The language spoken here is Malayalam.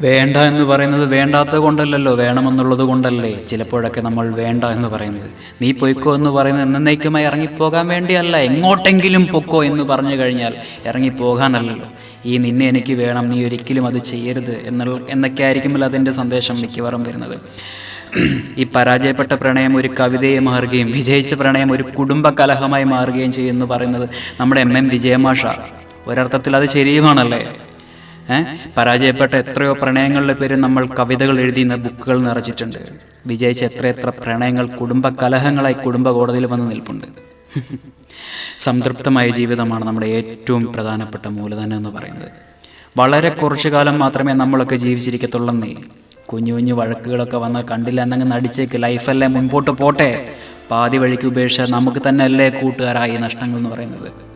വേണ്ട എന്ന് പറയുന്നത് വേണ്ടാത്തത് കൊണ്ടല്ലല്ലോ വേണമെന്നുള്ളത് കൊണ്ടല്ലേ. ചിലപ്പോഴൊക്കെ നമ്മൾ വേണ്ട എന്ന് പറയുന്നത്. നീ പൊയ്ക്കോ എന്ന് പറയുന്നത് എന്നേക്കുമായി ഇറങ്ങിപ്പോകാൻ വേണ്ടിയല്ല എങ്ങോട്ടെങ്കിലും പൊക്കോ എന്ന് പറഞ്ഞു കഴിഞ്ഞാൽ ഇറങ്ങിപ്പോകാനല്ലല്ലോ. ഈ നിന്നെ എനിക്ക് വേണം നീ ഒരിക്കലും അത് ചെയ്യരുത് എന്നുള്ള എന്നൊക്കെ ആയിരിക്കുമല്ലോ അതിന്റെ സന്ദേശം മിക്കവാറും വരുന്നത്. ഈ പരാജയപ്പെട്ട പ്രണയം ഒരു കവിതയെ മാറുകയും വിജയിച്ച പ്രണയം ഒരു കുടുംബ കലഹമായി മാറുകയും ചെയ്യുമെന്ന് പറയുന്നത് നമ്മുടെ എം എം വിജയമാഷ. ഒരർത്ഥത്തിൽ അത് ശരിയുമാണല്ലേ? പരാജയപ്പെട്ട എത്രയോ പ്രണയങ്ങളുടെ പേര് നമ്മൾ കവിതകൾ എഴുതി ബുക്കുകൾ നിറച്ചിട്ടുണ്ട്. വിജയിച്ച എത്രയെത്ര പ്രണയങ്ങൾ കുടുംബ കലഹങ്ങളായി കുടുംബ കോടതിയിൽ വന്ന് നിൽപ്പുണ്ട്. സംതൃപ്തമായ ജീവിതമാണ് നമ്മുടെ ഏറ്റവും പ്രധാനപ്പെട്ട മൂലധനം എന്ന് പറയുന്നത്. വളരെ കുറച്ചു കാലം മാത്രമേ നമ്മളൊക്കെ ജീവിച്ചിരിക്കത്തുള്ളന്നേ. കുഞ്ഞു കുഞ്ഞു വഴക്കുകളൊക്കെ വന്ന കണ്ടില്ല എന്നങ്ങ് നടിച്ചേക്ക്. ലൈഫല്ലേ മുൻപോട്ട് പോട്ടെ. പാതി വഴിക്ക് ഉപേക്ഷിച്ച നമുക്ക് തന്നെ അല്ലേ കൂട്ടുകാരായി നഷ്ടങ്ങൾ എന്ന് പറയുന്നത്.